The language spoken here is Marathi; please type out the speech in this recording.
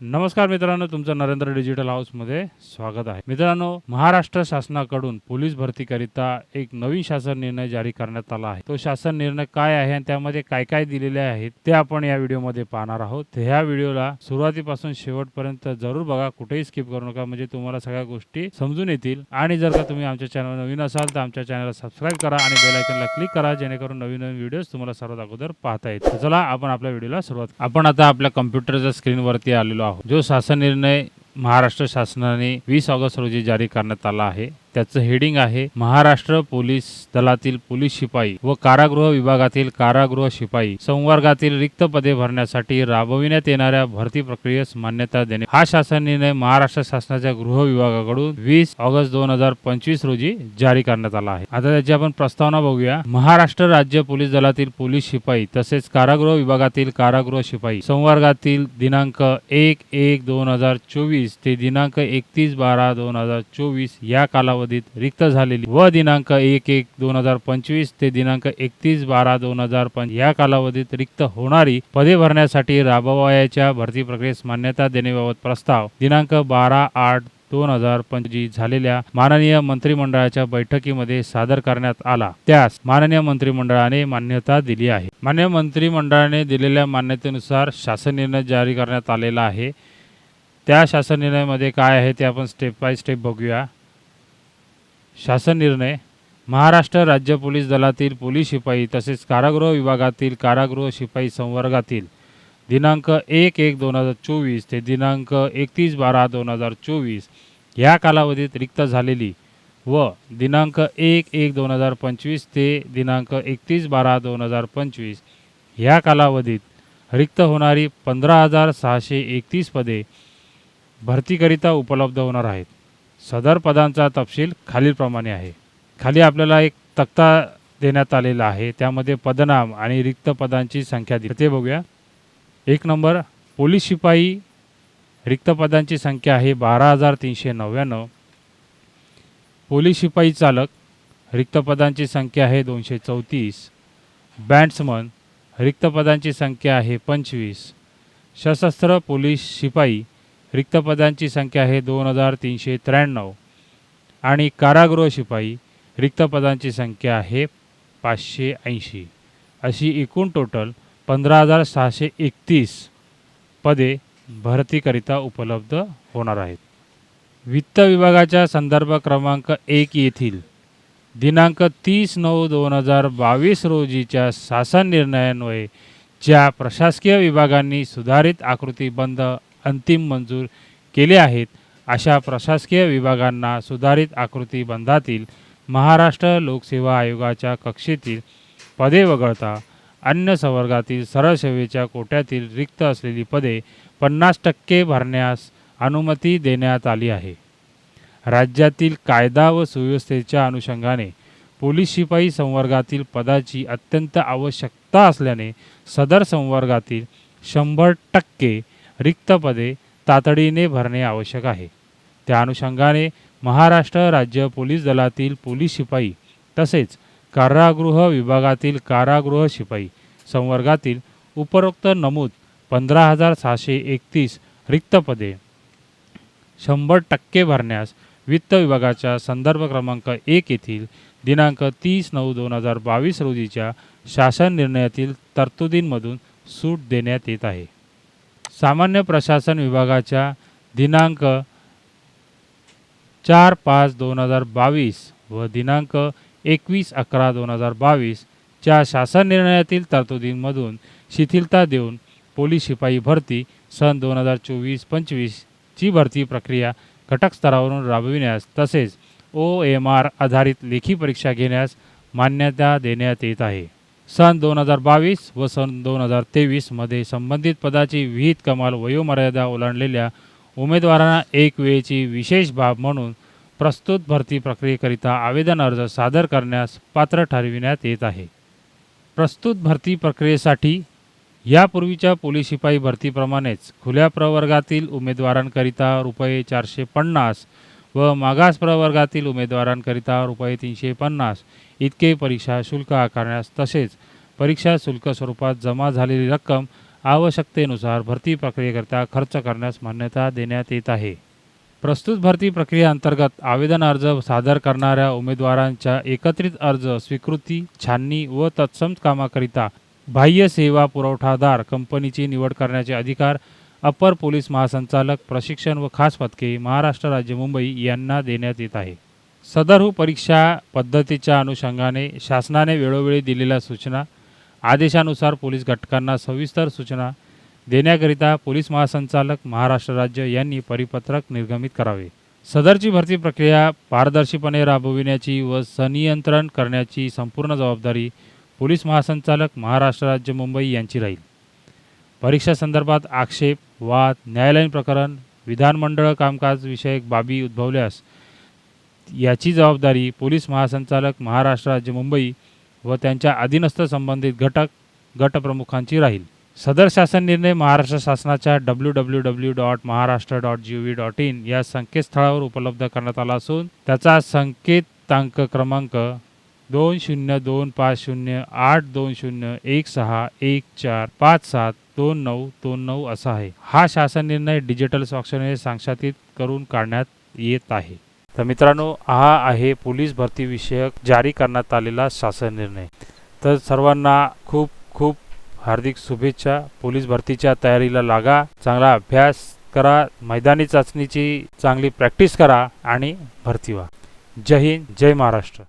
नमस्कार मित्रांनो तुमचं नरेंद्र डिजिटल हाऊसमध्ये स्वागत आहे. मित्रांनो महाराष्ट्र शासनाकडून पोलीस भरतीकरिता एक नवीन शासन निर्णय जारी करण्यात आला आहे. तो शासन निर्णय काय आहे आणि त्यामध्ये काय काय दिलेले आहेत ते आपण या व्हिडिओमध्ये पाहणार आहोत. ह्या व्हिडिओला सुरुवातीपासून शेवटपर्यंत जरूर बघा कुठेही स्किप करू नका म्हणजे तुम्हाला सगळ्या गोष्टी समजून येतील. आणि जर का तुम्ही आमच्या चॅनल नवीन असाल तर आमच्या चॅनलला सबस्क्राईब करा आणि बेलायकनला क्लिक करा जेणेकरून नवीन नवीन व्हिडिओज तुम्हाला सर्वात अगोदर पाहता येईल चला आपण आपल्या व्हिडिओला सुरुवात आपण आता आपल्या कम्प्युटरच्या स्क्रीनवरती आलेलो आहोत. जो शासन निर्णय महाराष्ट्र शासनाने वीस ऑगस्ट रोजी जारी करण्यात आला आहे त्याचं हेडिंग आहे महाराष्ट्र पोलीस दलातील पोलीस शिपाई व कारागृह विभागातील कारागृह शिपाई. संवर्गातील रिक्त पदे भरण्यासाठी राबविण्यात येणाऱ्या भरती प्रक्रियेस मान्यता देणे. हा शासन निर्णय महाराष्ट्र शासनाच्या गृह विभागाकडून वीस ऑगस्ट दोन हजार पंचवीस रोजी जारी करण्यात आला आहे. आता त्याची आपण प्रस्तावना बघूया. महाराष्ट्र राज्य पोलीस दलातील पोलीस शिपाई तसेच कारागृह विभागातील कारागृह शिपाई. संवर्गातील दिनांक एक एक दोन हजार चोवीस ते दिनांक एकतीस बारा दोन हजार चोवीस या कालावधी कालावधीत रिक्त झालेली व दिनांक एक एक दोन हजार पंचवीस ते दिनांक एकतीस बारा दोन हजार पंच या कालावधीत रिक्त होणारी पदे भरण्यासाठी राबवायच्या भरती प्रक्रियेस मान्यता देण्याबाबत प्रस्ताव दिनांक बारा आठ दोन हजार पंचवीस झालेल्या माननीय मंत्रिमंडळाच्या बैठकीमध्ये सादर करण्यात आला. त्यास माननीय मंत्रिमंडळाने मान्यता दिली आहे. मान्य मंत्रिमंडळाने दिलेल्या मान्यतेनुसार शासन निर्णय जारी करण्यात आलेला आहे. त्या शासन निर्णयामध्ये काय आहे ते आपण स्टेप बाय स्टेप बघूया. शासन निर्णय महाराष्ट्र राज्य पोलीस दलातील पोलीस शिपाई तसेच कारागृह विभागातील कारागृह शिपाई संवर्गातील दिनांक एक एक दोन हजार चोवीस ते दिनांक एकतीस बारा दोन हजार चोवीस या कालावधीत रिक्त झालेली व दिनांक एक एक दोन हजार पंचवीस ते दिनांक एकतीस बारा दोन हजार पंचवीस या कालावधीत रिक्त होणारी पंधरा हजार सहाशे एकतीस पदे भरतीकरिता उपलब्ध होणार आहेत. सदर पदांचा तपशील खालीलप्रमाणे आहे. खाली आपल्याला एक तक्ता देण्यात आलेला आहे. त्यामध्ये पदनाम आणि रिक्त पदांची संख्या दिली. ते बघूया. एक नंबर पोलीस शिपाई रिक्त पदांची संख्या आहे बारा हजार तीनशे नव्याण्णव. पोलीस शिपाई चालक रिक्त पदांची संख्या आहे दोनशे चौतीस. बँड्समन रिक्त पदांची संख्या आहे पंचवीस. सशस्त्र पोलीस शिपाई रिक्त पदांची संख्या आहे दोन हजार तीनशे त्र्याण्णव. आणि कारागृह शिपाई रिक्त पदांची संख्या आहे पाचशे ऐंशी. अशी एकूण टोटल पंधरा हजार सहाशे एकतीस पदे भरतीकरिता उपलब्ध होणार आहेत. वित्त विभागाच्या संदर्भ क्रमांक एक येथील दिनांक तीस नऊ दोन हजार बावीस रोजीच्या शासन निर्णयान्वये ज्या प्रशासकीय विभागांनी सुधारित आकृतीबंध अंतिम मंजूर केले आहेत. अशा प्रशासकीय विभागांना सुधारित आकृतीबंधातील महाराष्ट्र लोकसेवा आयोगाच्या कक्षेतील पदे वगळता अन्य संवर्गातील सरळ सेवेच्या कोट्यातील रिक्त असलेली पदे पन्नास टक्के भरण्यास अनुमती देण्यात आली आहे. राज्यातील कायदा व सुव्यवस्थेच्या अनुषंगाने पोलीस शिपाई संवर्गातील पदाची अत्यंत आवश्यकता असल्याने सदर संवर्गातील शंभर टक्के रिक्त पदे तातडीने भरणे आवश्यक आहे. त्या अनुषंगाने महाराष्ट्र राज्य पोलीस दलातील पोलीस शिपाई तसेच कारागृह विभागातील कारागृह शिपाई संवर्गातील उपरोक्त नमूद पंधरा हजार सहाशे एकतीस रिक्त पदे शंभर टक्के भरण्यास वित्त विभागाच्या संदर्भ क्रमांक एक येथील दिनांक तीस नऊ दोन हजार बावीस रोजीच्या शासन निर्णयातील तरतुदींमधून सूट देण्यात येत आहे. सामान्य प्रशासन विभागाच्या दिनांक चार पाच दोन हजार बावीस व दिनांक एकवीस अकरा दोन हजार बावीसच्या शासन निर्णयातील तरतुदींमधून शिथिलता देऊन पोलीस शिपाई भरती सन दोन हजार चोवीस पंचवीसची भरती प्रक्रिया घटक स्तरावरून राबविण्यास तसेच ओ एम आर आधारित लेखी परीक्षा घेण्यास मान्यता देण्यात येत आहे. सन दोन हजार बावीस व सन दोन हजार तेवीसमध्ये संबंधित पदाची विहित कमाल वयोमर्यादा ओलांडलेल्या उमेदवारांना एक वेळेची विशेष बाब म्हणून प्रस्तुत भरती प्रक्रियेकरिता आवेदन अर्ज सादर करण्यास पात्र ठरविण्यात येत आहे. प्रस्तुत भरती प्रक्रियेसाठी यापूर्वीच्या पोलीस शिपाई भरतीप्रमाणेच खुल्या प्रवर्गातील उमेदवारांकरिता रुपये चारशे पन्नास व मागास प्रवर्गातील उमेदवारांकरिता रुपये तीनशे पन्नास इतके परीक्षा शुल्क आकारण्यास तसेच परीक्षा शुल्क स्वरूपात जमा झालेली रक्कम आवश्यकतेनुसार भरती प्रक्रियेकरिता खर्च करण्यास मान्यता देण्यात येत आहे. प्रस्तुत भरती प्रक्रियेअंतर्गत आवेदन अर्ज सादर करणाऱ्या उमेदवारांच्या एकत्रित अर्ज स्वीकृती छाननी व तत्सम कामाकरिता बाह्य सेवा पुरवठादार कंपनीची निवड करण्याचे अधिकार अपर पोलीस महासंचालक प्रशिक्षण व खास पदके महाराष्ट्र राज्य मुंबई यांना देण्यात येत आहे. सदरहू हो परीक्षा पद्धतीच्या अनुषंगाने शासनाने वेळोवेळी दिलेल्या सूचना आदेशानुसार पोलीस घटकांना सविस्तर सूचना देण्याकरिता पोलीस महासंचालक महाराष्ट्र राज्य यांनी परिपत्रक निर्गमित करावे. सदरची भरती प्रक्रिया पारदर्शीपणे राबविण्याची व संनियंत्रण करण्याची संपूर्ण जबाबदारी पोलीस महासंचालक महाराष्ट्र राज्य मुंबई यांची राहील. परीक्षा संदर्भात आक्षेप वाद न्यायालयीन प्रकरण विधानमंडळ कामकाजविषयक बाबी उद्भवल्यास याची जबाबदारी पोलीस महासंचालक महाराष्ट्र राज्य मुंबई व त्यांच्या अधीनस्थ संबंधित घटक गटप्रमुखांची राहील. सदर शासन निर्णय महाराष्ट्र शासनाच्या W W W dot Maharashtra dot G V dot in या संकेतस्थळावर उपलब्ध करण्यात आला असून त्याचा संकेतांक क्रमांक दोन शून्य दोन पाच शून्य आठ दोन शून्य एक सहा एक चार पाच सात दोन नऊ दोन नऊ असा आहे. हा शासन निर्णय डिजिटल स्वाक्षरीने सांक्षातित करून काढण्यात येत आहे. तर मित्रांनो हा आहे पोलीस भरतीविषयक जारी करण्यात आलेला शासन निर्णय. तर सर्वांना खूप खूप हार्दिक शुभेच्छा. पोलीस भरतीच्या तयारीला लागा. चांगला अभ्यास करा. मैदानी चाचणीची चांगली प्रॅक्टिस करा आणि भरती व्हा. जय हिंद जय महाराष्ट्र.